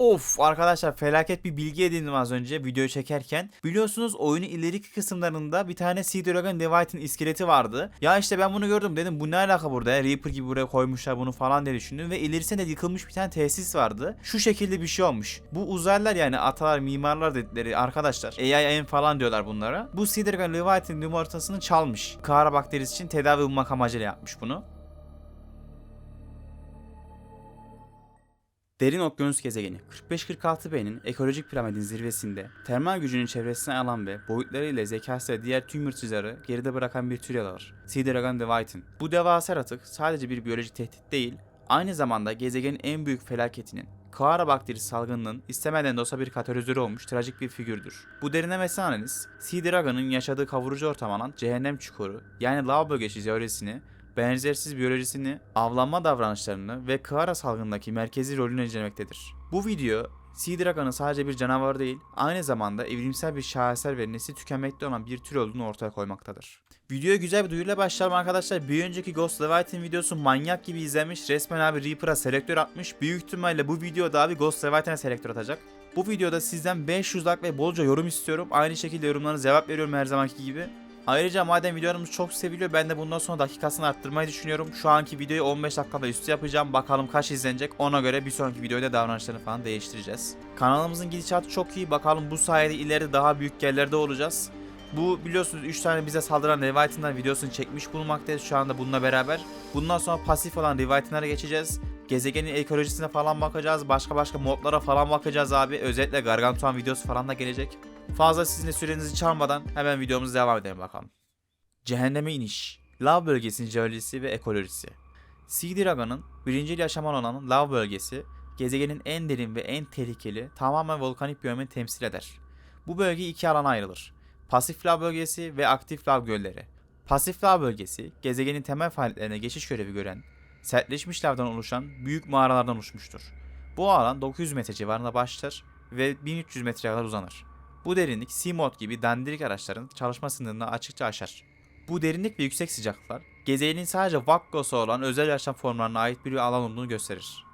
Of arkadaşlar felaket bir bilgi edindim az önce videoyu çekerken. Biliyorsunuz oyunun ileriki kısımlarında bir tane Sea Dragon Leviathan iskeleti vardı. Ya işte ben bunu gördüm dedim bu ne alaka burada ya? Reaper gibi buraya koymuşlar bunu falan diye düşündüm. Ve ilerisinde yıkılmış bir tane tesis vardı. Şu şekilde bir şey olmuş. Bu uzaylılar yani atalar mimarlar dedikleri arkadaşlar. AIM falan diyorlar bunlara. Bu Sea Dragon Leviathan yumurtasını çalmış. Kara bakterisi için tedavi bulmak amacıyla yapmış bunu. Derin Okyanus gezegeni 45-46B'nin ekolojik piramidin zirvesinde termal gücünün çevresine alan ve boyutlarıyla zekası ve diğer tüm yırtıcıları geride bırakan bir tür var. Sea Dragon Leviathan. Bu devasa yaratık sadece bir biyolojik tehdit değil, aynı zamanda gezegenin en büyük felaketinin Koara bakterisi salgınının istemeden de olsa bir katalizörü olmuş trajik bir figürdür. Bu derinlemesine analiz, Sea Dragon'ın yaşadığı kavurucu ortam alan cehennem çukuru yani lav bölgesi jeolojisini benzersiz biyolojisini, avlanma davranışlarını ve Kara salgındaki merkezi rolünü incelemektedir. Bu video Sea Dragon'ın sadece bir canavar değil, aynı zamanda evrimsel bir şaheser ve nesli tükenmekte olan bir tür olduğunu ortaya koymaktadır. Videoya güzel bir duyuruyla başlayalım arkadaşlar. Bir önceki Ghost Leviathan videosu manyak gibi izlenmiş. Resmen abi Reaper'a selektör atmış. Büyük ihtimalle bu videoda abi Ghost Leviathan'a selektör atacak. Bu videoda sizden 500 like ve bolca yorum istiyorum. Aynı şekilde yorumlarınıza cevap veriyorum her zamanki gibi. Ayrıca madem videolarımız çok seviliyor ben de bundan sonra dakikasını arttırmayı düşünüyorum. Şu anki videoyu 15 dakikada üstü yapacağım. Bakalım kaç izlenecek. Ona göre bir sonraki videoda davranışlarını falan değiştireceğiz. Kanalımızın gidişatı çok iyi. Bakalım bu sayede ileride daha büyük yerlerde olacağız. Bu biliyorsunuz 3 tane bize saldıran Leviathan'lar videosunu çekmiş bulunmaktayız şu anda bununla beraber. Bundan sonra pasif olan Leviathan'lara geçeceğiz. Gezegenin ekolojisine falan bakacağız. Başka başka modlara falan bakacağız abi. Özellikle Gargantuan videosu falan da gelecek. Fazla sizin de sürenizi çalmadan hemen videomuza devam edelim bakalım. Cehenneme iniş. Lav bölgesinin jeolojisi ve ekolojisi. Sea Dragon'ın birinci yaşam alanının lav bölgesi, gezegenin en derin ve en tehlikeli tamamen volkanik biyomunu temsil eder. Bu bölge iki alana ayrılır. Pasif lav bölgesi ve aktif lav gölleri. Pasif lav bölgesi, gezegenin temel faaliyetlerine geçiş görevi gören, sertleşmiş lavdan oluşan büyük mağaralardan oluşmuştur. Bu alan 900 metre civarında başlar ve 1300 metreye kadar uzanır. Bu derinlik Seamod gibi dandirik araçların çalışma sınırını açıkça aşar. Bu derinlik ve yüksek sıcaklıklar gezegenin sadece Vakkos'a olan özel yaşam formlarına ait bir alan olduğunu gösterir.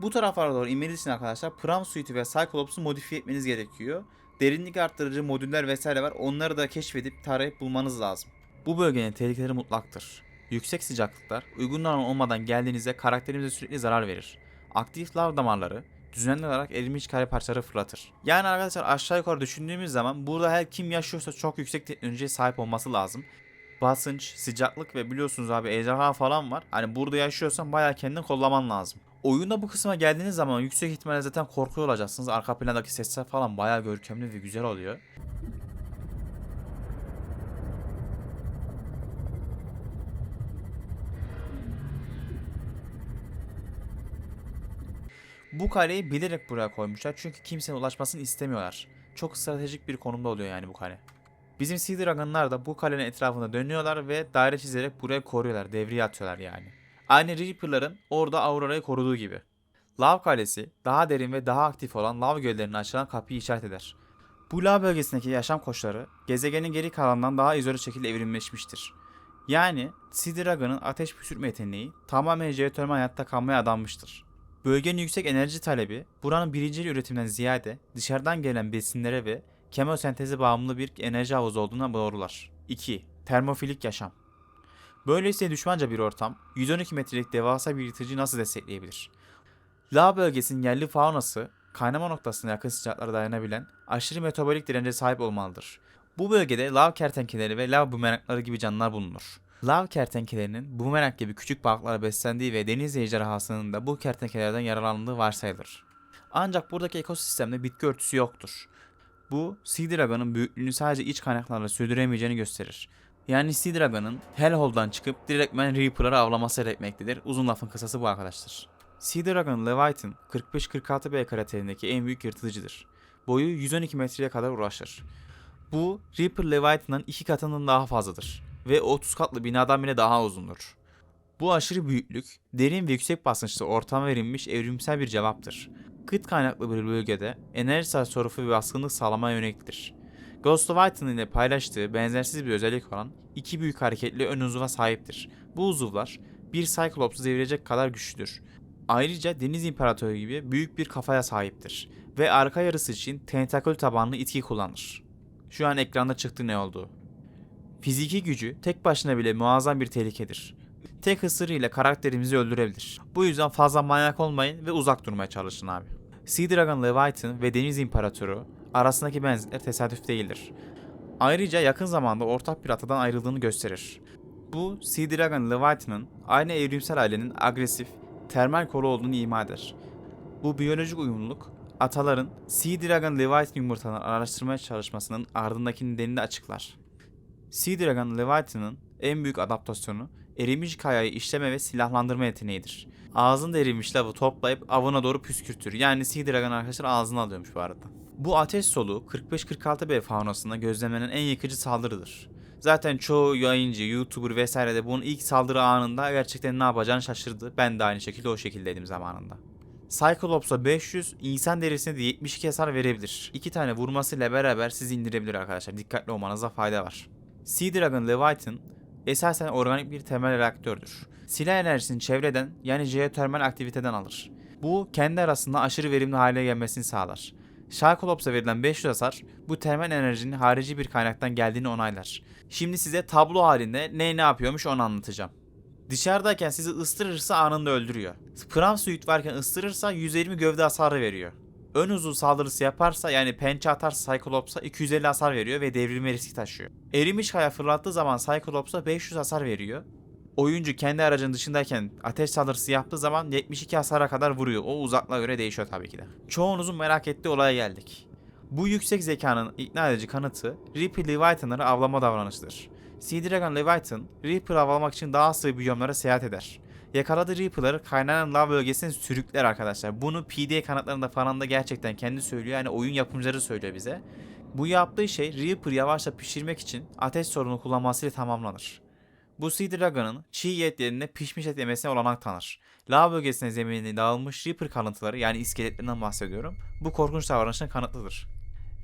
Bu taraflara doğru inmeniz için arkadaşlar Pram Suite'i ve Cyclops'u modifiye etmeniz gerekiyor. Derinlik arttırıcı modüller vesaire var. Onları da keşfedip tarayıp bulmanız lazım. Bu bölgenin tehlikeleri mutlaktır. Yüksek sıcaklıklar uygun olmadan geldiğinizde karakterimize sürekli zarar verir. Aktif lav damarları düzenli olarak erimiş kare parçaları fırlatır. Yani arkadaşlar aşağı yukarı düşündüğümüz zaman burada her kim yaşıyorsa çok yüksek teknolojiye sahip olması lazım. Basınç, sıcaklık ve biliyorsunuz abi ejderha falan var. Hani burada yaşıyorsan bayağı kendini kollaman lazım. Oyunda bu kısma geldiğiniz zaman yüksek ihtimalle zaten korkuyor olacaksınız. Arka plandaki sesler falan bayağı görkemli ve güzel oluyor. Bu kaleyi bilerek buraya koymuşlar çünkü kimsenin ulaşmasını istemiyorlar. Çok stratejik bir konumda oluyor yani bu kale. Bizim Sea Dragon'lar da bu kalenin etrafında dönüyorlar ve daire çizerek buraya koruyorlar, devriye atıyorlar yani. Aynı Reaper'ların orada Aurora'yı koruduğu gibi. Lav Kalesi daha derin ve daha aktif olan lav göllerine açılan kapıyı işaret eder. Bu lav bölgesindeki yaşam koşulları gezegenin geri kalanından daha izole şekilde evrimleşmiştir. Yani Sea Dragon'ın ateş püskürtme yeteneği tamamen jeotermal hayatta kalmaya adanmıştır. Bölgenin yüksek enerji talebi buranın birinci üretimden ziyade dışarıdan gelen besinlere ve kemosenteze bağımlı bir enerji havuzu olduğuna doğrular. 2. Termofilik yaşam. Böyleyse düşmanca bir ortam 112 metrelik devasa bir yırtıcı nasıl destekleyebilir? Lav bölgesinin yerli faunası kaynama noktasına yakın sıcaklara dayanabilen aşırı metabolik dirence sahip olmalıdır. Bu bölgede lav kertenkeleleri ve lav bumerangları gibi canlılar bulunur. Lav kertenkelerinin bumerang gibi küçük balıklara beslendiği ve deniz ejderhasının da bu kertenkelerden yararlandığı varsayılır. Ancak buradaki ekosistemde bitki örtüsü yoktur. Bu Sea Dragon'ın büyüklüğünü sadece iç kaynaklarla sürdüremeyeceğini gösterir. Yani Sea Dragon'ın Hellhole'dan çıkıp direktmen Reaper'ları avlaması gerekmektedir. Uzun lafın kısası bu arkadaşlar. Sea Dragon Leviathan 45-46B kraterindeki en büyük yırtıcıdır. Boyu 112 metreye kadar ulaşır. Bu Reaper Leviathan'ın iki katından daha fazladır ve 30 katlı binadan bile daha uzundur. Bu aşırı büyüklük, derin ve yüksek basınçlı ortama verilmiş evrimsel bir cevaptır. Kıt kaynaklı bir bölgede enerji tasarrufu ve baskınlık sağlamaya yöneliktir. Ghost of Titan ile paylaştığı benzersiz bir özellik olan iki büyük hareketli ön uzuva sahiptir. Bu uzuvlar bir Cyclops'u devirecek kadar güçlüdür. Ayrıca Deniz İmparatoru gibi büyük bir kafaya sahiptir ve arka yarısı için tentakül tabanlı itki kullanır. Şu an ekranda çıktı ne oldu? Fiziki gücü tek başına bile muazzam bir tehlikedir. Tek ısırığıyla karakterimizi öldürebilir. Bu yüzden fazla manyak olmayın ve uzak durmaya çalışın abi. Sea Dragon Leviathan ve Deniz İmparatoru arasındaki benzerlikler tesadüf değildir. Ayrıca yakın zamanda ortak bir atadan ayrıldığını gösterir. Bu Sea Dragon Leviathan'ın aynı evrimsel ailenin agresif, termal kolu olduğunu ima eder. Bu biyolojik uyumluluk ataların Sea Dragon Leviathan yumurtalarını araştırmaya çalışmasının ardındaki nedenini de açıklar. Sea Dragon Leviathan'ın en büyük adaptasyonu erimiş kayayı işleme ve silahlandırma yeteneğidir. Ağzında erimiş lavı toplayıp avına doğru püskürtür. Yani Sea Dragon arkadaşlar ağzına alıyormuş bu arada. Bu ateş soluğu 45-46B faunasında gözlemlenen en yıkıcı saldırıdır. Zaten çoğu yayıncı, YouTuber vesaire de bunun ilk saldırı anında gerçekten ne yapacağını şaşırdı. Ben de aynı şekilde o şekildeydim zamanında. Cyclops'a 500, insan derisine de 72 hasar verebilir. İki tane vurmasıyla beraber sizi indirebilir arkadaşlar. Dikkatli olmanıza fayda var. Sea Dragon Leviathan esasen organik bir temel reaktördür. Silah enerjisini çevreden yani jeotermal aktiviteden alır. Bu kendi arasında aşırı verimli hale gelmesini sağlar. Cyclops'a verilen 500 hasar bu termal enerjinin harici bir kaynaktan geldiğini onaylar. Şimdi size tablo halinde ne ne yapıyormuş onu anlatacağım. Dışarıdayken sizi ıstırırsa anında öldürüyor. Pram suit varken ıstırırsa 120 gövde hasarı veriyor. Ön uzun saldırısı yaparsa yani pençe atarsa Cyclops'a 250 hasar veriyor ve devrilme riski taşıyor. Erimiş kaya fırlattığı zaman Cyclops'a 500 hasar veriyor. Oyuncu kendi aracının dışındayken ateş saldırısı yaptığı zaman 72 hasara kadar vuruyor. O uzaklığa göre değişiyor tabii ki de. Çoğunuzun merak ettiği olaya geldik. Bu yüksek zekanın ikna edici kanıtı Reaper Leviathan'ları avlama davranışıdır. Sea Dragon Leviathan, Reaper avlamak için daha sığ biyomlara seyahat eder. Yakaladığı Reaper'ları kaynanan lav bölgesine sürükler arkadaşlar. Bunu PDA kanatlarında falan da gerçekten kendi söylüyor. Yani oyun yapımcıları söylüyor bize. Bu yaptığı şey Reaper yavaşça pişirmek için ateş sorunu kullanmasıyla tamamlanır. Bu Sea Dragon'ın çiğ et yerine pişmiş et yemesine olanak tanır. Lav bölgesine zeminine dağılmış Reaper kalıntıları yani iskeletlerinden bahsediyorum. Bu korkunç davranışın kanıtlıdır.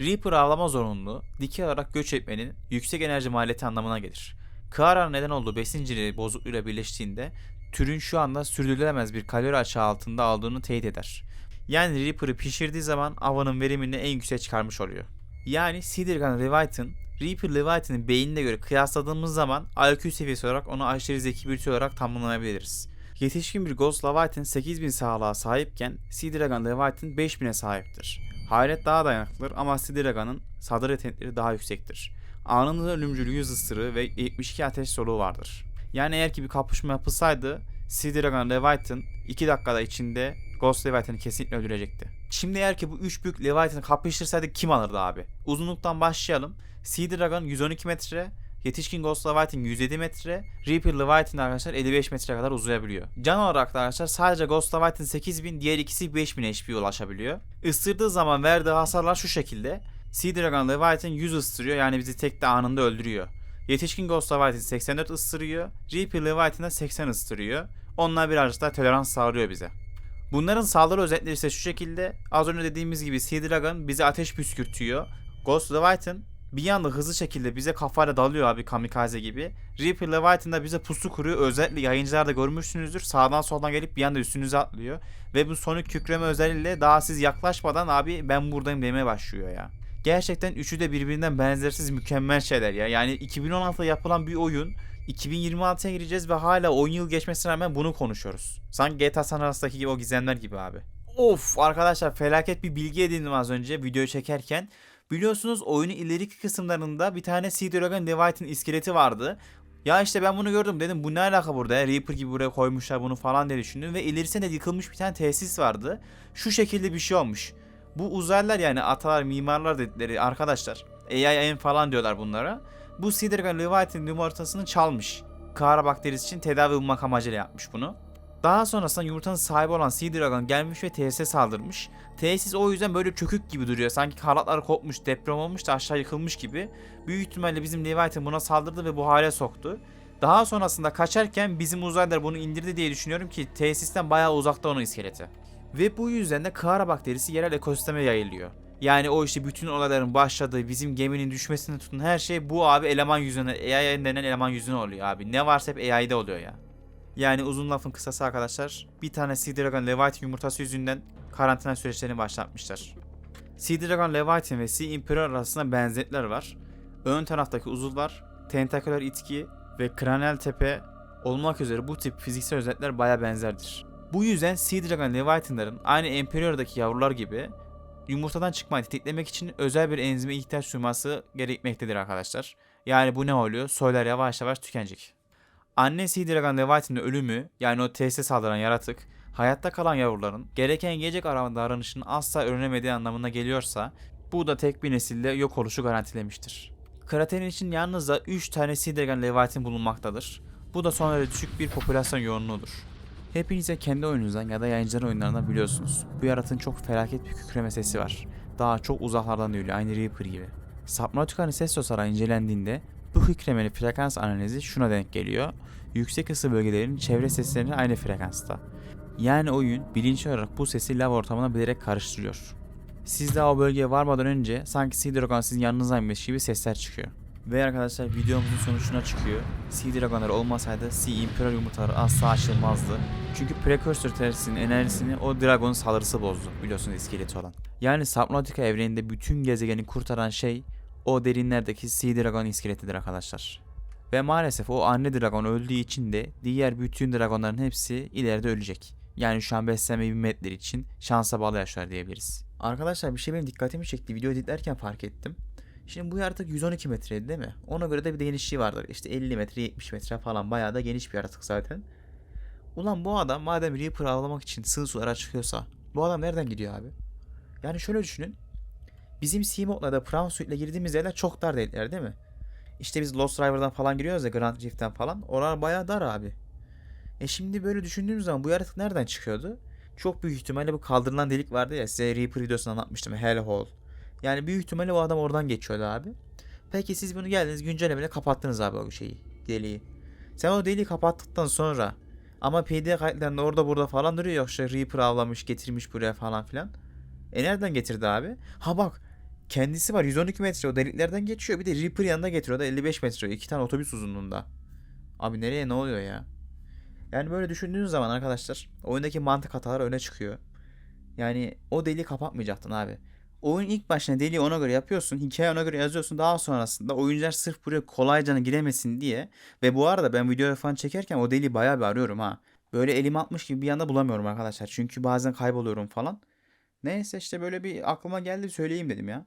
Reaper avlama zorunluluğu dikey olarak göç etmenin yüksek enerji maliyeti anlamına gelir. Kıara'nın neden olduğu besin zinciri bozukluğuyla birleştiğinde türün şu anda sürdürülemez bir kalori açığı altında aldığını teyit eder. Yani Reaper'ı pişirdiği zaman avının verimini en yükseğe çıkarmış oluyor. Yani Sea Dragon Leviathan, Reaper Leviathan'ın beynine göre kıyasladığımız zaman IQ seviyesi olarak onu aşırı zeki bir tür olarak tamamlayabiliriz. Yetişkin bir Ghost Leviathan 8000 sağlığa sahipken Sea Dragon Leviathan 5000'e sahiptir. Hayret daha dayanıklıdır ama Sea Dragon'ın saldırı yetenekleri daha yüksektir. Anında ölümcül yüz ısırığı ve 72 ateş soluğu vardır. Yani eğer ki bir kapışma yapılsaydı Sea Dragon Leviathan 2 dakikada içinde Ghost Leviathan'ı kesinlikle öldürecekti. Şimdi eğer ki bu 3 büyük Leviathan'ı kapıştırsaydı kim alırdı abi? Uzunluktan başlayalım. Sea Dragon 112 metre, Yetişkin Ghost Leviathan 107 metre, Reaper Leviathan arkadaşlar 55 metreye kadar uzayabiliyor. Can olarak da arkadaşlar sadece Ghost Leviathan 8000, diğer ikisi 5000 HP ulaşabiliyor. Isırdığı zaman verdiği hasarlar şu şekilde. Sea Dragon Leviathan 100 ısırıyor yani bizi tek de anında öldürüyor. Yetişkin Ghost Leviathan 84 ısırıyor, Reaper Leviathan da 80 ısırıyor. Onlar birazcık daha tolerans sağlıyor bize. Bunların saldırı özetleri ise şu şekilde. Az önce dediğimiz gibi Sea Dragon bize ateş püskürtüyor. Ghost Leviathan bir anda hızlı şekilde bize kafayla dalıyor abi kamikaze gibi. Reaper Leviathan da bize pusu kuruyor. Özellikle yayıncılar da görmüşsünüzdür. Sağdan soldan gelip bir anda üstünüze atlıyor. Ve bu sonic kükreme özelliğiyle daha siz yaklaşmadan abi ben buradayım demeye başlıyor ya. Gerçekten üçü de birbirinden benzersiz mükemmel şeyler ya. Yani 2016'da yapılan bir oyun 2026'ya gireceğiz ve hala 10 yıl geçmesine rağmen bunu konuşuyoruz. Sanki GTA San Andreas'taki gibi o gizemler gibi abi. Of arkadaşlar felaket bir bilgi edindim az önce video çekerken. Biliyorsunuz oyunun ileriki kısımlarında bir tane Sea Dragon Leviathan iskeleti vardı. Ya işte ben bunu gördüm dedim bu ne alaka burada ya Reaper gibi buraya koymuşlar bunu falan diye düşündüm ve ilerisinde yıkılmış bir tane tesis vardı. Şu şekilde bir şey olmuş. Bu uzaylılar yani atalar mimarlar dedikleri arkadaşlar AIM falan diyorlar bunlara. Bu Dragon Leviathan yumurtasını çalmış. Kara bakterisi için tedavi bulmak amacıyla yapmış bunu. Daha sonrasında yumurtanın sahibi olan Sea gelmiş ve tesise saldırmış. Tesis o yüzden böyle çökük gibi duruyor. Sanki kanatlar kopmuş, deprem olmuş da aşağı yıkılmış gibi. Büyük ihtimalle bizim Leviathan buna saldırdı ve bu hale soktu. Daha sonrasında kaçarken bizim uzaylılar bunu indirdi diye düşünüyorum ki tesisten bayağı uzakta onun iskeleti. Ve bu yüzden de Kara bakterisi yerel ekosisteme yayılıyor. Yani o işte bütün olayların başladığı, bizim geminin düşmesine tutun her şey bu abi eleman yüzünden, AI denen eleman yüzünden oluyor abi. Ne varsa hep AI'de oluyor ya. Yani uzun lafın kısası arkadaşlar bir tane Sea Dragon Leviathan yumurtası yüzünden karantina süreçlerini başlatmışlar. Sea Dragon Leviathan ve Sea Imperial arasında benzetler var. Ön taraftaki uzuvlar, tentaküler itki ve kranel tepe olmak üzere bu tip fiziksel özellikler baya benzerdir. Bu yüzden Sea Dragon Leviathan'ların aynı Imperial'daki yavrular gibi yumurtadan çıkmayı tetiklemek için özel bir enzime ihtiyaç duyması gerekmektedir arkadaşlar. Yani bu ne oluyor? Soylar yavaş yavaş tükenecek. Anne Sea Dragon Leviathan'ın ölümü yani o tesise saldıran yaratık hayatta kalan yavruların gereken yiyecek arama davranışını asla öğrenemediği anlamına geliyorsa bu da tek bir nesilde yok oluşu garantilemiştir. Kraterin için yalnızca 3 tane Sea Dragon Leviathan bulunmaktadır. Bu da son derece düşük bir popülasyon yoğunluğudur. Hepinize kendi oyununuzdan ya da yayıncıların oyunlarından biliyorsunuz. Bu yaratığın çok felaket bir kükreme sesi var. Daha çok uzaklardan duyuluyor aynı Reaper gibi. Subnautica'nın ses dosyaları incelendiğinde bu kükremenin frekans analizi şuna denk geliyor. Yüksek ısı bölgelerin çevre seslerine aynı frekansta. Yani oyun bilinçli olarak bu sesi lav ortamına bilerek karıştırıyor. Siz daha o bölgeye varmadan önce sanki Dragon sizin yanınızdaymış gibi sesler çıkıyor. Ve arkadaşlar videomuzun sonucuna çıkıyor. Sea Dragonlar olmasaydı Sea Imperial yumurtaları asla açılmazdı. Çünkü Precursor tersinin enerjisini o Dragon'un saldırısı bozdu biliyorsunuz iskeleti olan. Yani Subnautica evreninde bütün gezegeni kurtaran şey o derinlerdeki Sea Dragon iskeletidir arkadaşlar. Ve maalesef o anne dragon öldüğü için de diğer bütün dragonların hepsi ileride ölecek. Yani şu an beslenme himmetleri için şansa bağlı yaşlar diyebiliriz. Arkadaşlar bir şey benim dikkatimi çekti. Video editlerken fark ettim. Şimdi bu yaratık 112 metreydi değil mi? Ona göre de bir de genişliği vardır. İşte 50 metre 70 metre falan bayağı da geniş bir yaratık zaten. Ulan bu adam madem Reaper avlamak için sığ sulara çıkıyorsa bu adam nereden gidiyor abi? Yani şöyle düşünün. Bizim Seamod'la da Prawn Suite'le girdiğimiz yerler çok dar değiller değil mi? İşte biz Lost River'dan falan giriyoruz ya Grand Rift'ten falan. Oralar bayağı dar abi. E şimdi böyle düşündüğümüz zaman bu yaratık nereden çıkıyordu? Çok büyük ihtimalle bu kaldırılan delik vardı ya size Reaper videosunu anlatmıştım Hellhole. Yani büyük ihtimalle o adam oradan geçiyordu abi. Peki siz bunu geldiniz güncellemeyle kapattınız abi o şeyi deliği. Sen o deliği kapattıktan sonra ama PD kayıtlarında orada burada falan duruyor yok işte Reaper avlamış getirmiş buraya falan filan. E nereden getirdi abi? Ha bak kendisi var 112 metre o deliklerden geçiyor bir de Reaper yanında getiriyor da 55 metre iki tane otobüs uzunluğunda. Abi nereye ne oluyor ya? Yani böyle düşündüğünüz zaman arkadaşlar oyundaki mantık hataları öne çıkıyor. Yani o deliği kapatmayacaktın abi. Oyun ilk başına deliği ona göre yapıyorsun. Hikaye ona göre yazıyorsun. Daha sonrasında oyuncular sırf buraya kolayca giremesin diye. Ve bu arada ben video falan çekerken o deliği bayağı bir arıyorum ha. Böyle elim atmış gibi bir anda bulamıyorum arkadaşlar. Çünkü bazen kayboluyorum falan. Neyse işte böyle bir aklıma geldi söyleyeyim dedim ya.